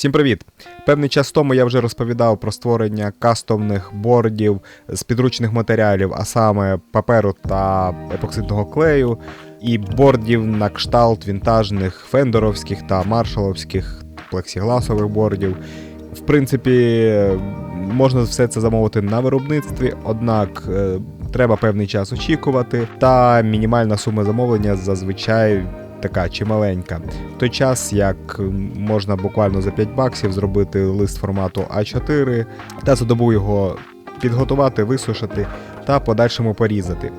Всім привіт! Певний час тому я вже розповідав про створення кастомних бордів з підручних матеріалів, а саме паперу та епоксидного клею, і бордів на кшталт вінтажних фендеровських та маршаловських плексігласових бордів. В принципі, можна все це замовити на виробництві, однак е, треба певний час очікувати, та мінімальна сума замовлення зазвичай така чималенька. В той час, як можна буквально за 5 баксів зробити лист формату А4 та за добу його підготувати, висушити та подальшому порізати.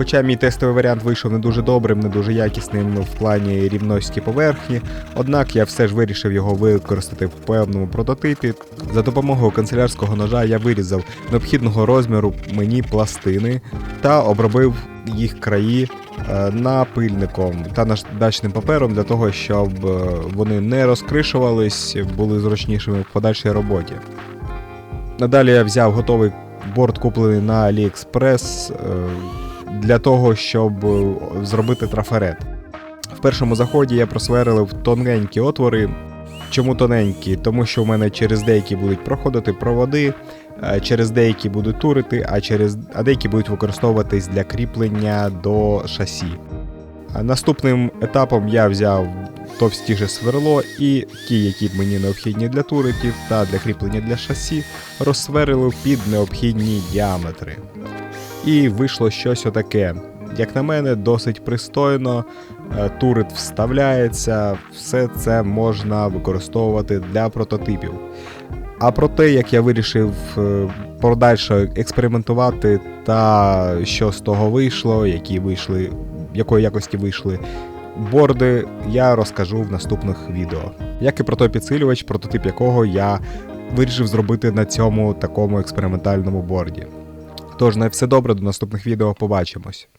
Хоча мій тестовий варіант вийшов не дуже добрим, не дуже якісним в плані рівності поверхні, однак я все ж вирішив його використати в певному прототипі. За допомогою канцелярського ножа я вирізав необхідного розміру мені пластини та обробив їх краї е, напильником та наждачним папером для того, щоб е, вони не розкришувались, були зручнішими в подальшій роботі. Надалі я взяв готовий борт, куплений на AliExpress, для того, щоб е, зробити трафарет. В першому заході я просверлив тоненькі отвори. Чому тоненькі? Тому що в мене через деякі будуть проходити проводи, е, через деякі будуть турити, а, через, а деякі будуть використовуватись для кріплення до шасі. Наступним етапом я взяв товстіше сверло і ті, які мені необхідні для туриків та для кріплення для шасі, розсверлив під необхідні діаметри. І вийшло щось отаке. Як на мене, досить пристойно, е, турит вставляється, все це можна використовувати для прототипів. А про те, як я вирішив е, подальше експериментувати, та що з того вийшло, які вийшли, якої якості вийшли борди, я розкажу в наступних відео. Як і про той підсилювач, прототип якого я вирішив зробити на цьому такому експериментальному борді. Тож на все добре, до наступних відео побачимось.